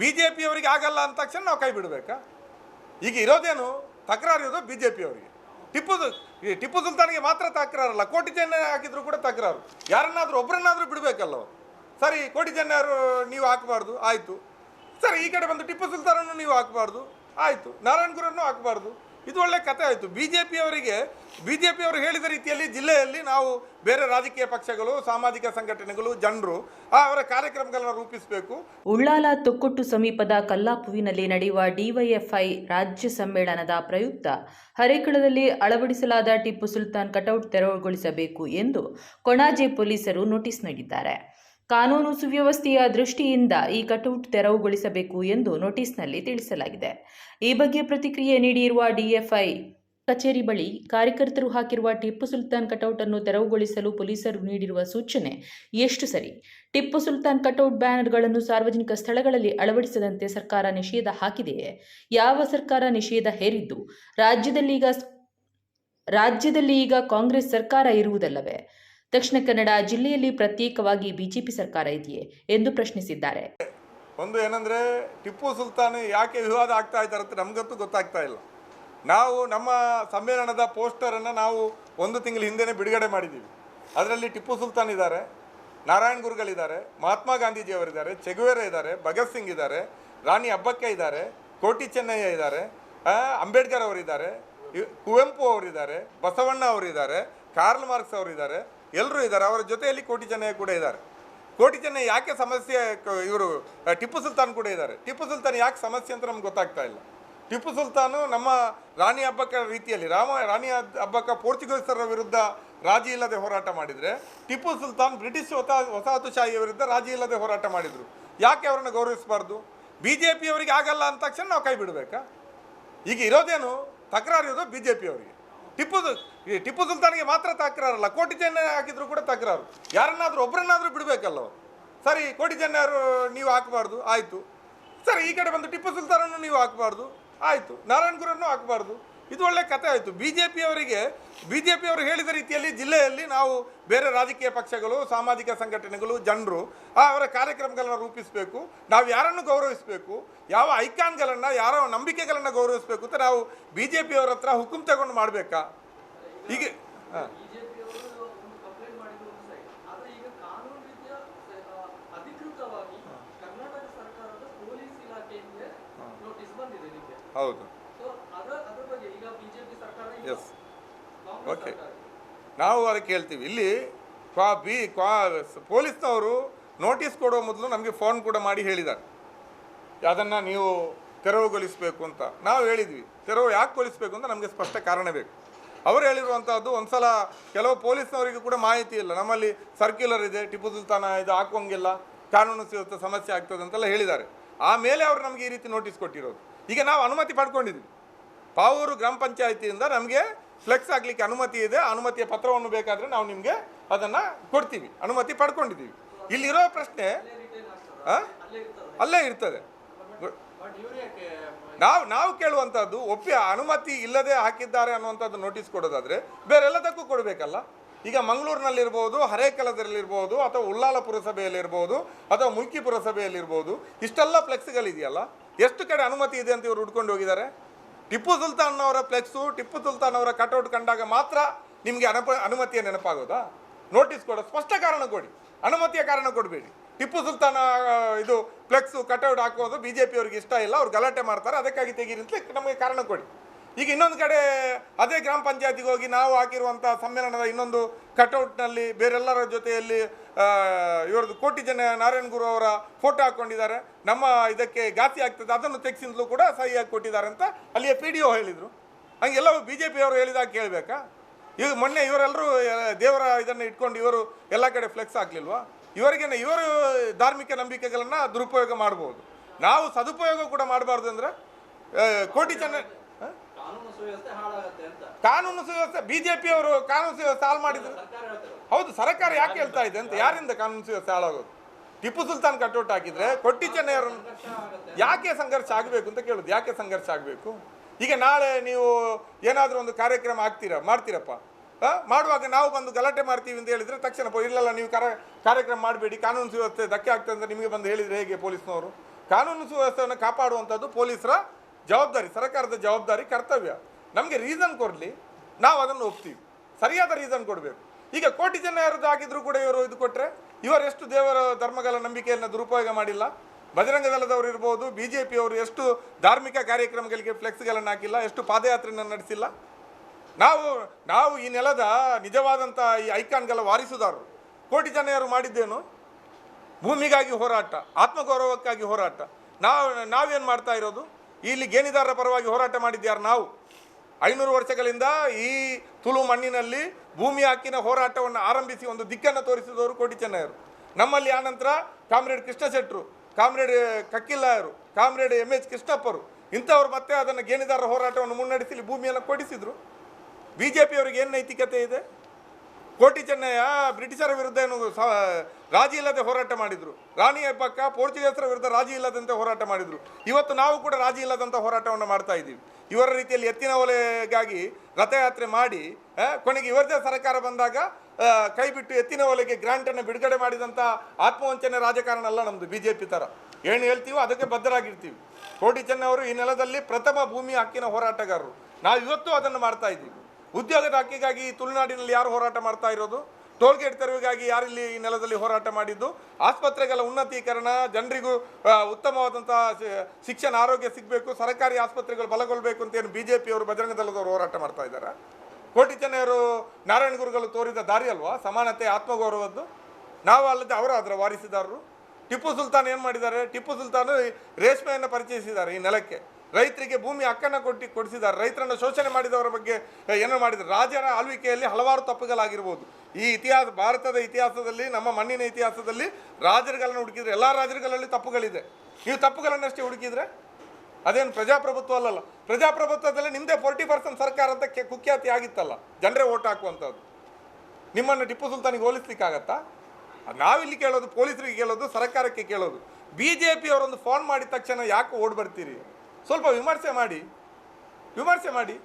B J ಪಿಯವರಿಗೆ ಆಗಲ್ಲ ಅಂದ ತಕ್ಷಣ ನಾವು ಕೈ ಬಿಡಬೇಕಾ? ಈಗ ಇರೋದೇನು? ತಕರಾರು ಇರೋದು ಬಿ ಜೆ ಪಿಯವರಿಗೆ ಟಿಪ್ಪು ಈ ಟಿಪ್ಪು ಸುಲ್ತಾನಿಗೆ ಮಾತ್ರ ತಕರಾರಲ್ಲ, ಕೋಟಿ ಜನ ಹಾಕಿದ್ರು ಕೂಡ ತಕರಾರು. ಯಾರನ್ನಾದರೂ ಒಬ್ಬರನ್ನಾದರೂ ಬಿಡಬೇಕಲ್ಲ ಸರಿ, ಕೋಟಿ ನೀವು ಹಾಕಬಾರ್ದು, ಆಯಿತು. ಸರಿ, ಈ ಕಡೆ ಬಂದು ಟಿಪ್ಪು ಸುಲ್ತಾನನ್ನು ನೀವು ಹಾಕಬಾರ್ದು, ಆಯಿತು. ನಾರಾಯಣ ಗುರನ್ನು ಹಾಕಬಾರ್ದು. ಇದು ಒಳ್ಳೆ ಕತೆ ಆಯಿತು. ಬಿ ಜೆ ಪಿಯವರಿಗೆ ಬಿ ಜೆ ಪಿಯವರು ಹೇಳಿದ ರೀತಿಯಲ್ಲಿ ಜಿಲ್ಲೆಯಲ್ಲಿ ನಾವು ಬೇರೆ ರಾಜಕೀಯ ಪಕ್ಷಗಳು, ಸಾಮಾಜಿಕ ಸಂಘಟನೆಗಳು, ಜನರು ಅವರ ಕಾರ್ಯಕ್ರಮಗಳನ್ನು ರೂಪಿಸಬೇಕು. ಉಳ್ಳಾಲ ತೊಕ್ಕೊಟ್ಟು ಸಮೀಪದ ಕಲ್ಲಾಪುವಿನಲ್ಲಿ ನಡೆಯುವ ಡಿವೈಎಫ್ಐ ರಾಜ್ಯ ಸಮ್ಮೇಳನದ ಪ್ರಯುಕ್ತ ಹರೇಕಳದಲ್ಲಿ ಅಳವಡಿಸಲಾದ ಟಿಪ್ಪು ಸುಲ್ತಾನ್ ಕಟೌಟ್ ತೆರವುಗೊಳಿಸಬೇಕು ಎಂದು ಕೊಣಾಜೆ ಪೊಲೀಸರು ನೋಟಿಸ್ ನೀಡಿದ್ದಾರೆ. ಕಾನೂನು ಸುವ್ಯವಸ್ಥೆಯ ದೃಷ್ಟಿಯಿಂದ ಈ ಕಟೌಟ್ ತೆರವುಗೊಳಿಸಬೇಕು ಎಂದು ನೋಟಿಸ್ನಲ್ಲಿ ತಿಳಿಸಲಾಗಿದೆ. ಈ ಬಗ್ಗೆ ಪ್ರತಿಕ್ರಿಯೆ ನೀಡಿರುವ ಡಿಎಫ್ಐ ಕಚೇರಿ ಬಳಿ ಕಾರ್ಯಕರ್ತರು ಹಾಕಿರುವ ಟಿಪ್ಪು ಸುಲ್ತಾನ್ ಕಟೌಟ್ ಅನ್ನು ತೆರವುಗೊಳಿಸಲು ಪೊಲೀಸರು ನೀಡಿರುವ ಸೂಚನೆ ಎಷ್ಟು ಸರಿ? ಟಿಪ್ಪು ಸುಲ್ತಾನ್ ಕಟೌಟ್ ಬ್ಯಾನರ್ಗಳನ್ನು ಸಾರ್ವಜನಿಕ ಸ್ಥಳಗಳಲ್ಲಿ ಅಳವಡಿಸದಂತೆ ಸರ್ಕಾರ ನಿಷೇಧ ಹಾಕಿದೆಯೇ? ಯಾವ ಸರ್ಕಾರ ನಿಷೇಧ ಹೇರಿದ್ದು? ರಾಜ್ಯದಲ್ಲಿ ಈಗ ರಾಜ್ಯದಲ್ಲಿ ಈಗ ಕಾಂಗ್ರೆಸ್ ಸರ್ಕಾರ ಇರುವುದಲ್ಲವೇ? ದಕ್ಷಿಣ ಕನ್ನಡ ಜಿಲ್ಲೆಯಲ್ಲಿ ಪ್ರತ್ಯೇಕವಾಗಿ ಬಿಜೆಪಿ ಸರ್ಕಾರ ಇದೆಯೇ ಎಂದು ಪ್ರಶ್ನಿಸಿದ್ದಾರೆ. ಒಂದು ಏನಂದರೆ ಟಿಪ್ಪು ಸುಲ್ತಾನ್ ಯಾಕೆ ವಿವಾದ ಆಗ್ತಾ ಇದ್ದಾರೆ ಅಂತ ನಮಗಂತೂ ಗೊತ್ತಾಗ್ತಾ ಇಲ್ಲ. ನಾವು ನಮ್ಮ ಸಮ್ಮೇಳನದ ಪೋಸ್ಟರನ್ನು ನಾವು ಒಂದು ತಿಂಗಳ ಹಿಂದೆನೇ ಬಿಡುಗಡೆ ಮಾಡಿದ್ದೀವಿ. ಅದರಲ್ಲಿ ಟಿಪ್ಪು ಸುಲ್ತಾನ್ ಇದ್ದಾರೆ, ನಾರಾಯಣ್ ಗುರುಗಳಿದ್ದಾರೆ ಮಹಾತ್ಮ ಗಾಂಧೀಜಿ ಅವರಿದ್ದಾರೆ, ಚೆಗುವೇರ ಇದ್ದಾರೆ, ಭಗತ್ ಸಿಂಗ್ ಇದ್ದಾರೆ, ರಾಣಿ ಅಬ್ಬಕ್ಕ ಇದ್ದಾರೆ, ಕೋಟಿ ಚೆನ್ನಯ್ಯ ಇದ್ದಾರೆ ಅಂಬೇಡ್ಕರ್ ಅವರಿದ್ದಾರೆ ಕುವೆಂಪು ಅವರಿದ್ದಾರೆ, ಬಸವಣ್ಣ ಅವರಿದ್ದಾರೆ, ಕಾರ್ಲ್ ಮಾರ್ಕ್ಸ್ ಅವರಿದ್ದಾರೆ ಎಲ್ಲರೂ ಇದ್ದಾರೆ. ಅವರ ಜೊತೆಯಲ್ಲಿ ಕೋಟಿ ಜನ ಕೂಡ ಇದ್ದಾರೆ. ಕೋಟಿ ಜನ ಯಾಕೆ ಸಮಸ್ಯೆ, ಇವರು ಟಿಪ್ಪು ಸುಲ್ತಾನ್ ಕೂಡ ಇದ್ದಾರೆ. ಟಿಪ್ಪು ಸುಲ್ತಾನ್ ಯಾಕೆ ಸಮಸ್ಯೆ ಅಂತ ನಮ್ಗೆ ಗೊತ್ತಾಗ್ತಾ ಇಲ್ಲ. ಟಿಪ್ಪು ಸುಲ್ತಾನು ನಮ್ಮ ರಾಣಿ ಹಬ್ಬಕ್ಕ ರೀತಿಯಲ್ಲಿ, ರಾಮ, ರಾಣಿ ಹಬ್- ಹಬ್ಬಕ್ಕ ಪೋರ್ಚುಗೀಸರ ವಿರುದ್ಧ ರಾಜಿ ಇಲ್ಲದೆ ಹೋರಾಟ ಮಾಡಿದರೆ, ಟಿಪ್ಪು ಸುಲ್ತಾನ್ ಬ್ರಿಟಿಷ್ ಹೊಸ ವಸಾಹತುಶಾಹಿಯ ವಿರುದ್ಧ ರಾಜಿ ಇಲ್ಲದೆ ಹೋರಾಟ ಮಾಡಿದರು. ಯಾಕೆ ಅವರನ್ನು ಗೌರವಿಸಬಾರ್ದು? ಬಿ ಜೆ ಪಿಯವರಿಗೆ ಆಗಲ್ಲ ಅಂದ ತಕ್ಷಣ ನಾವು ಕೈ ಬಿಡಬೇಕಾ? ಈಗ ಇರೋದೇನು? ತಕರಾರು ಇರೋದು ಬಿ ಜೆ ಪಿಯವರಿಗೆ ಟಿಪ್ಪು ಟಿಪ್ಪು ಸುಲ್ತಾನ್ಗೆ ಮಾತ್ರ ತಕರಾರಲ್ಲ ಕೋಟಿ ಜನ ಹಾಕಿದ್ರು ಕೂಡ ತಕರಾರು. ಯಾರನ್ನಾದ್ರೂ ಒಬ್ಬರನ್ನಾದ್ರೂ ಬಿಡಬೇಕಲ್ಲ ಅವ್ರು. ಸರಿ ಕೋಟಿ ನೀವು ಹಾಕಬಾರ್ದು, ಆಯಿತು. ಸರಿ, ಈ ಕಡೆ ಬಂದು ಟಿಪ್ಪು ಸುಲ್ತಾನನ್ನು ನೀವು ಹಾಕಬಾರ್ದು, ಆಯಿತು. ನಾರಾಯಣ ಗುರನ್ನು ಹಾಕಬಾರ್ದು. ಇದು ಒಳ್ಳೆ ಕತೆ ಆಯಿತು. ಬಿ ಜೆ ಪಿಯವರಿಗೆ ಬಿ ಜೆ ಪಿಯವರು ಹೇಳಿದ ರೀತಿಯಲ್ಲಿ ಜಿಲ್ಲೆಯಲ್ಲಿ ನಾವು ಬೇರೆ ರಾಜಕೀಯ ಪಕ್ಷಗಳು ಸಾಮಾಜಿಕ ಸಂಘಟನೆಗಳು ಜನರು ಅವರ ಕಾರ್ಯಕ್ರಮಗಳನ್ನು ರೂಪಿಸಬೇಕು. ನಾವು ಯಾರನ್ನು ಗೌರವಿಸಬೇಕು? ಯಾವ ಐಕಾನ್ಗಳನ್ನು ಯಾರ ನಂಬಿಕೆಗಳನ್ನು ಗೌರವಿಸಬೇಕು ಅಂತ ನಾವು ಬಿ ಜೆ ಪಿಯವರ ಹತ್ರ ಹುಕುಂ ತಗೊಂಡು ಮಾಡಬೇಕಾ? ಹೀಗೆ ಹಾಂ. ಹೌದು ಸೊ ಅದರ ಅದ್ರ ಬಗ್ಗೆ ಈಗ ಬಿಜೆಪಿ ಸರ್ಕಾರ ಇಲ್ಲ. ಎಸ್ ಓಕೆ ನಾವು ಅದಕ್ಕೆ ಹೇಳ್ತೀವಿ. ಇಲ್ಲಿ ಕ್ವಾ ಬಿ ಕ್ವಾ ಪೊಲೀಸ್ನವರು ನೋಟಿಸ್ ಕೊಡೋ ಮೊದಲು ನಮಗೆ ಫೋನ್ ಕೂಡ ಮಾಡಿ ಹೇಳಿದ್ದಾರೆ. ಅದನ್ನು ನೀವು ತೆರವುಗೊಳಿಸಬೇಕು ಅಂತ. ನಾವು ಹೇಳಿದ್ವಿ. ತೆರವು ಯಾಕೆ ಕೊಲಿಸಬೇಕು ಅಂತ ನಮಗೆ ಸ್ಪಷ್ಟ ಕಾರಣ ಬೇಕು. ಅವರು ಹೇಳಿರುವಂಥದ್ದು ಒಂದ್ಸಲ ಕೆಲವು ಪೊಲೀಸ್ನವರಿಗೆ ಕೂಡ ಮಾಹಿತಿ ಇಲ್ಲ. ನಮ್ಮಲ್ಲಿ ಸರ್ಕ್ಯುಲರ್ ಇದೆ ಟಿಪ್ಪು ಸುಲ್ತಾನ ಇದು ಹಾಕೋಂಗಿಲ್ಲ ಕಾನೂನು ಸಿಗುತ್ತೆ ಸಮಸ್ಯೆ ಆಗ್ತದೆ ಅಂತೆಲ್ಲ ಹೇಳಿದ್ದಾರೆ. ಆಮೇಲೆ ಅವರು ನಮಗೆ ಈ ರೀತಿ ನೋಟಿಸ್ ಕೊಟ್ಟಿರೋದು. ಈಗ ನಾವು ಅನುಮತಿ ಪಡ್ಕೊಂಡಿದ್ವಿ ಪಾವೂರು ಗ್ರಾಮ ಪಂಚಾಯತಿಯಿಂದ ನಮಗೆ ಫ್ಲೆಕ್ಸ್ ಆಗಲಿಕ್ಕೆ ಅನುಮತಿ ಇದೆ. ಅನುಮತಿಯ ಪತ್ರವನ್ನು ಬೇಕಾದರೆ ನಾವು ನಿಮಗೆ ಅದನ್ನು ಕೊಡ್ತೀವಿ. ಅನುಮತಿ ಪಡ್ಕೊಂಡಿದ್ದೀವಿ. ಇಲ್ಲಿರೋ ಪ್ರಶ್ನೆ? ಅಲ್ಲೇ ಇರ್ತದೆ. ನಾವು ನಾವು ಕೇಳುವಂಥದ್ದು ಒಪ್ಪಿ ಅನುಮತಿ ಇಲ್ಲದೆ ಹಾಕಿದ್ದಾರೆ ಅನ್ನುವಂಥದ್ದು ನೋಟಿಸ್ ಕೊಡೋದಾದರೆ ಬೇರೆಲ್ಲದಕ್ಕೂ ಕೊಡಬೇಕಲ್ಲ. ಈಗ ಮಂಗಳೂರಿನಲ್ಲಿರ್ಬೋದು, ಹರೇಕಲದಲ್ಲಿರ್ಬೋದು, ಅಥವಾ ಉಳ್ಳಾಲ ಪುರಸಭೆಯಲ್ಲಿರ್ಬೋದು, ಅಥವಾ ಮುಲ್ಕಿ ಪುರಸಭೆಯಲ್ಲಿರ್ಬೋದು, ಇಷ್ಟೆಲ್ಲ ಫ್ಲೆಕ್ಸ್ಗಳಿದೆಯಲ್ಲ ಎಷ್ಟು ಕಡೆ ಅನುಮತಿ ಇದೆ ಅಂತ ಇವರು ಹುಡ್ಕೊಂಡು ಹೋಗಿದ್ದಾರೆ? ಟಿಪ್ಪು ಸುಲ್ತಾನ್ ಅವರ ಫ್ಲೆಕ್ಸು ಟಿಪ್ಪು ಸುಲ್ತಾನ್ ಅವರ ಕಟೌಟ್ ಕಂಡಾಗ ಮಾತ್ರ ನಿಮಗೆ ಅನಪ, ಅನುಮತಿಯ ನೆನಪಾಗೋದಾ? ನೋಟಿಸ್ ಕೊಡೋ, ಸ್ಪಷ್ಟ ಕಾರಣ ಕೊಡಿ. ಅನುಮತಿಯ ಕಾರಣ ಕೊಡಬೇಡಿ. ಟಿಪ್ಪು ಸುಲ್ತಾನ ಇದು ಫ್ಲೆಕ್ಸು ಕಟೌಟ್ ಹಾಕೋದು ಬಿ ಜೆ ಪಿಯವ್ರಿಗೆ ಇಷ್ಟ ಇಲ್ಲ, ಅವ್ರು ಗಲಾಟೆ ಮಾಡ್ತಾರೆ, ಅದಕ್ಕಾಗಿ ತೆಗೀರಿ ಅಂತ ನಮಗೆ ಕಾರಣ ಕೊಡಿ. ಈಗ ಇನ್ನೊಂದು ಕಡೆ ಅದೇ ಗ್ರಾಮ ಪಂಚಾಯತಿಗೆ ಹೋಗಿ ನಾವು ಹಾಕಿರುವಂಥ ಸಮ್ಮೇಳನದ ಇನ್ನೊಂದು ಕಟೌಟ್ನಲ್ಲಿ ಬೇರೆಲ್ಲರ ಜೊತೆಯಲ್ಲಿ ಇವ್ರದ್ದು ಕೋಟಿ ಜನ ನಾರಾಯಣ ಗುರು ಅವರ ಫೋಟೋ ಹಾಕ್ಕೊಂಡಿದ್ದಾರೆ ನಮ್ಮ ಇದಕ್ಕೆ ಗಾತಿ ಆಗ್ತದೆ. ಅದನ್ನು ತೆಗೆಸಿಂದಲೂ ಕೂಡ ಸಹಿಯಾಗಿ ಕೊಟ್ಟಿದ್ದಾರೆ ಅಂತ ಅಲ್ಲಿಯ ಪಿ ಡಿ ಒ ಹೇಳಿದರು. ಹಂಗೆಲ್ಲವೂ ಬಿ ಜೆ ಪಿಯವರು ಹೇಳಿದಾಗ ಕೇಳಬೇಕಾ? ಈಗ ಮೊನ್ನೆ ಇವರೆಲ್ಲರೂ ದೇವರ ಇದನ್ನು ಇಟ್ಕೊಂಡು ಇವರು ಎಲ್ಲ ಕಡೆ ಫ್ಲೆಕ್ಸ್ ಆಗಲಿಲ್ವಾ? ಇವರಿಗೇನೆ ಇವರು ಧಾರ್ಮಿಕ ನಂಬಿಕೆಗಳನ್ನು ದುರುಪಯೋಗ ಮಾಡ್ಬೋದು. ನಾವು ಸದುಪಯೋಗ ಕೂಡ ಮಾಡಬಾರ್ದು ಅಂದರೆ ಕೋಟಿ ಜನ? ಕಾನೂನು ಸುವ್ಯವಸ್ಥೆ ಹಾಳಾಗತ್ತೆ ಅಂತ. ಕಾನೂನು ಸುವ್ಯವಸ್ಥೆ ಹಾಳು ಮಾಡಿದ್ರು. ಹೌದು ಸರ್ಕಾರ ಯಾಕೆ ಹೇಳ್ತಾ ಇದೆ ಅಂತ ಯಾರಿಂದ ಕಾನೂನು ಸುವ್ಯವಸ್ಥೆ ಹಾಳಾಗೋದು? ಟಿಪ್ಪು ಸುಲ್ತಾನ್ ಕಟೌಟ್ ಹಾಕಿದ್ರೆ ಕೊಟ್ಟಿ ಚೆನ್ನೈಯವರನ್ನು ಯಾಕೆ ಸಂಘರ್ಷ ಆಗಬೇಕು ಅಂತ ಕೇಳೋದು ಯಾಕೆ ಸಂಘರ್ಷ ಆಗಬೇಕು? ಈಗ ನಾಳೆ ನೀವು ಏನಾದರೂ ಒಂದು ಕಾರ್ಯಕ್ರಮ ಆಗ್ತೀರಾ ಮಾಡ್ತೀರಪ್ಪ? ಮಾಡುವಾಗ ನಾವು ಬಂದು ಗಲಾಟೆ ಮಾಡ್ತೀವಿ ಅಂತ ಹೇಳಿದ್ರೆ ತಕ್ಷಣ ಇಲ್ಲಲ್ಲ ನೀವು ಕರ ಕಾರ್ಯಕ್ರಮ ಮಾಡಬೇಡಿ ಕಾನೂನು ಸುವ್ಯವಸ್ಥೆ ಧಕ್ಕೆ ಆಗ್ತದೆ ಅಂತ ನಿಮಗೆ ಬಂದು ಹೇಳಿದರೆ ಹೇಗೆ ಪೊಲೀಸ್ನವರು? ಕಾನೂನು ಸುವ್ಯವಸ್ಥೆಯನ್ನು ಕಾಪಾಡುವಂಥದ್ದು ಪೊಲೀಸರ ಜವಾಬ್ದಾರಿ ಸರ್ಕಾರದ ಜವಾಬ್ದಾರಿ ಕರ್ತವ್ಯ. ನಮಗೆ ರೀಸನ್ ಕೊಡಲಿ, ನಾವು ಅದನ್ನು ಒಪ್ತೀವಿ. ಸರಿಯಾದ ರೀಸನ್ ಕೊಡಬೇಕು. ಈಗ ಕೋಟಿ ಜನ ಯಾರದ್ದು ಆಗಿದ್ರು ಕೂಡ ಇವರು ಇದು ಕೊಟ್ಟರೆ ಇವರೆಷ್ಟು ದೇವರ ಧರ್ಮಗಳ ನಂಬಿಕೆಯನ್ನು ದುರುಪಯೋಗ ಮಾಡಿಲ್ಲ? ಬಜರಂಗ ದಳದವರು ಇರ್ಬೋದು ಬಿ ಜೆ ಪಿಯವರು ಎಷ್ಟು ಧಾರ್ಮಿಕ ಕಾರ್ಯಕ್ರಮಗಳಿಗೆ ಫ್ಲೆಕ್ಸ್ಗಳನ್ನು ಹಾಕಿಲ್ಲ, ಎಷ್ಟು ಪಾದಯಾತ್ರೆಯನ್ನು ನಡೆಸಿಲ್ಲ? ನಾವು ನಾವು ಈ ನೆಲದ ನಿಜವಾದಂಥ ಈ ಐಕಾನ್ಗಳ ವಾರಿಸುದಾರರು. ಕೋಟಿ ಜನ ಮಾಡಿದ್ದೇನು? ಭೂಮಿಗಾಗಿ ಹೋರಾಟ, ಆತ್ಮಗೌರವಕ್ಕಾಗಿ ಹೋರಾಟ. ನಾವು, ನಾವೇನು ಮಾಡ್ತಾ ಇರೋದು? ಇಲ್ಲಿ ಗೇಣಿದಾರರ ಪರವಾಗಿ ಹೋರಾಟ ಮಾಡಿದ್ಯಾರು ನಾವು? ಐನೂರು ವರ್ಷಗಳಿಂದ ಈ ತುಳು ಮಣ್ಣಿನಲ್ಲಿ ಭೂಮಿ ಹಕ್ಕಿನ ಹೋರಾಟವನ್ನು ಆರಂಭಿಸಿ ಒಂದು ದಿಕ್ಕನ್ನು ತೋರಿಸಿದವರು ಕೋಟಿ ಚೆನ್ನಯ್ಯರು ನಮ್ಮಲ್ಲಿ ಆನಂತರ ಕಾಮ್ರೇಡ್ ಕೃಷ್ಣ ಶೆಟ್ರು ಕಾಮ್ರೇಡ್ ಕಕ್ಕಿಲ್ಲಾಯರು, ಕಾಮ್ರೇಡ್ ಎಂ ಎಚ್ ಕೃಷ್ಣಪ್ಪರು, ಇಂಥವ್ರು ಮತ್ತೆ ಅದನ್ನು ಗೇಣಿದಾರರ ಹೋರಾಟವನ್ನು ಮುನ್ನಡೆಸಿ ಭೂಮಿಯನ್ನು ಕೊಡಿಸಿದರು. ಬಿ ಜೆ ಪಿಯವರಿಗೆ ಏನು ನೈತಿಕತೆ ಇದೆ? ಕೋಟಿ ಚೆನ್ನಯ್ಯ ಬ್ರಿಟಿಷರ ವಿರುದ್ಧ ಏನು ರಾಜಿ ಇಲ್ಲದೆ ಹೋರಾಟ ಮಾಡಿದರು. ರಾಣಿ ಪಕ್ಕ ಪೋರ್ಚುಗೀಸರ ವಿರುದ್ಧ ರಾಜಿ ಇಲ್ಲದಂತೆ ಹೋರಾಟ ಮಾಡಿದರು. ಇವತ್ತು ನಾವು ಕೂಡ ರಾಜಿ ಇಲ್ಲದಂಥ ಹೋರಾಟವನ್ನು ಮಾಡ್ತಾ ಇದ್ದೀವಿ. ಇವರ ರೀತಿಯಲ್ಲಿ ಎತ್ತಿನ ಒಲೆಗಾಗಿ ರಥಯಾತ್ರೆ ಮಾಡಿ ಕೊನೆಗೆ ಇವರದೇ ಸರ್ಕಾರ ಬಂದಾಗ ಕೈ ಬಿಟ್ಟು ಎತ್ತಿನ ಒಲೆಗೆ ಗ್ರಾಂಟನ್ನು ಬಿಡುಗಡೆ ಮಾಡಿದಂಥ ಆತ್ಮವಂಚನೆ ರಾಜಕಾರಣ ಅಲ್ಲ ನಮ್ಮದು ಬಿ ಜೆ ಪಿ ಥರ ಏನು ಹೇಳ್ತೀವೋ ಅದಕ್ಕೆ ಬದ್ಧರಾಗಿರ್ತೀವಿ. ಕೋಟಿ ಚೆನ್ನವರು ಈ ನೆಲದಲ್ಲಿ ಪ್ರಥಮ ಭೂಮಿ ಹಕ್ಕಿನ ಹೋರಾಟಗಾರರು. ನಾವು ಇವತ್ತು ಅದನ್ನು ಮಾಡ್ತಾ ಇದ್ದೀವಿ. ಉದ್ಯೋಗದ ಹಕ್ಕಿಗಾಗಿ ತುಳುನಾಡಿನಲ್ಲಿ ಯಾರು ಹೋರಾಟ ಮಾಡ್ತಾ ಇರೋದು? ಟೋಲ್ಗೇಟ್ ತೆರವಿಗಾಗಿ ಯಾರಿಲ್ಲಿ ಈ ನೆಲದಲ್ಲಿ ಹೋರಾಟ ಮಾಡಿದ್ದು? ಆಸ್ಪತ್ರೆಗಳ ಉನ್ನತೀಕರಣ, ಜನರಿಗೂ ಉತ್ತಮವಾದಂತಹ ಶಿಕ್ಷಣ, ಆರೋಗ್ಯ ಸಿಗಬೇಕು, ಸರ್ಕಾರಿ ಆಸ್ಪತ್ರೆಗಳು ಬಲಗೊಳ್ಳಬೇಕು ಅಂತ ಏನು ಬಿ ಜೆ ಪಿಯವರು ಬಜರಂಗ ದಳದವರು ಹೋರಾಟ ಮಾಡ್ತಾ ಇದ್ದಾರೆ? ಕೋಟಿ ಚೆನ್ನೈಯವರು ನಾರಾಯಣ ಗುರುಗಳು ತೋರಿದ ದಾರಿ ಅಲ್ವಾ? ಸಮಾನತೆ, ಆತ್ಮಗೌರವದ್ದು? ನಾವು ಅಲ್ಲದೆ ಅವರು ಅದರ ವಾರಿಸಿದಾರರು. ಟಿಪ್ಪು ಸುಲ್ತಾನ್ ಏನು ಮಾಡಿದ್ದಾರೆ? ಟಿಪ್ಪು ಸುಲ್ತಾನ್ ರೇಷ್ಮೆಯನ್ನು ಪರಿಚಯಿಸಿದ್ದಾರೆ ಈ ನೆಲಕ್ಕೆ. ರೈತರಿಗೆ ಭೂಮಿ ಹಕ್ಕನ್ನು ಕೊಟ್ಟು ಕೊಡಿಸಿದ್ದಾರೆ. ರೈತರನ್ನು ಶೋಷಣೆ ಮಾಡಿದವರ ಬಗ್ಗೆ ಏನು ಮಾಡಿದ್ದಾರೆ ರಾಜರ ಆಳ್ವಿಕೆಯಲ್ಲಿ ಹಲವಾರು ತಪ್ಪುಗಳಾಗಿರ್ಬೋದು. ಈ ಇತಿಹಾಸ, ಭಾರತದ ಇತಿಹಾಸದಲ್ಲಿ, ನಮ್ಮ ಮಣ್ಣಿನ ಇತಿಹಾಸದಲ್ಲಿ ರಾಜರುಗಳನ್ನು ಹುಡುಕಿದ್ರೆ, ಎಲ್ಲ ರಾಜರುಗಳಲ್ಲಿ ತಪ್ಪುಗಳಿದೆ. ನೀವು ತಪ್ಪುಗಳನ್ನಷ್ಟೇ ಹುಡುಕಿದ್ರೆ? ಅದೇನು ಪ್ರಜಾಪ್ರಭುತ್ವ ಅಲ್ಲಲ್ಲ. ಪ್ರಜಾಪ್ರಭುತ್ವದಲ್ಲಿ ನಿಮ್ಮದೇ ಫೋರ್ಟಿ ಪರ್ಸೆಂಟ್ ಸರ್ಕಾರ ಅಂತ ಕೆ- ಕುಖ್ಯಾತಿ ಆಗಿತ್ತಲ್ಲ. ಜನರೇ ಓಟ್ ಹಾಕುವಂಥದ್ದು. ನಿಮ್ಮನ್ನು ಟಿಪ್ಪು ಸುಲ್ತಾನಿಗೆ ಹೋಲಿಸ್ಲಿಕ್ಕಾಗತ್ತಾ? ನಾವಿಲ್ಲಿ ಕೇಳೋದು, ಪೊಲೀಸರಿಗೆ ಕೇಳೋದು, ಸರ್ಕಾರಕ್ಕೆ ಕೇಳೋದು. ಬಿ ಜೆ ಪಿಯವರೊಂದು ಫೋನ್ ಮಾಡಿದ ತಕ್ಷಣ ಯಾಕೆ ಓಡ್ ಬರ್ತೀರಿ? ಸ್ವಲ್ಪ ವಿಮರ್ಶೆ ಮಾಡಿ ವಿಮರ್ಶೆ ಮಾಡಿ.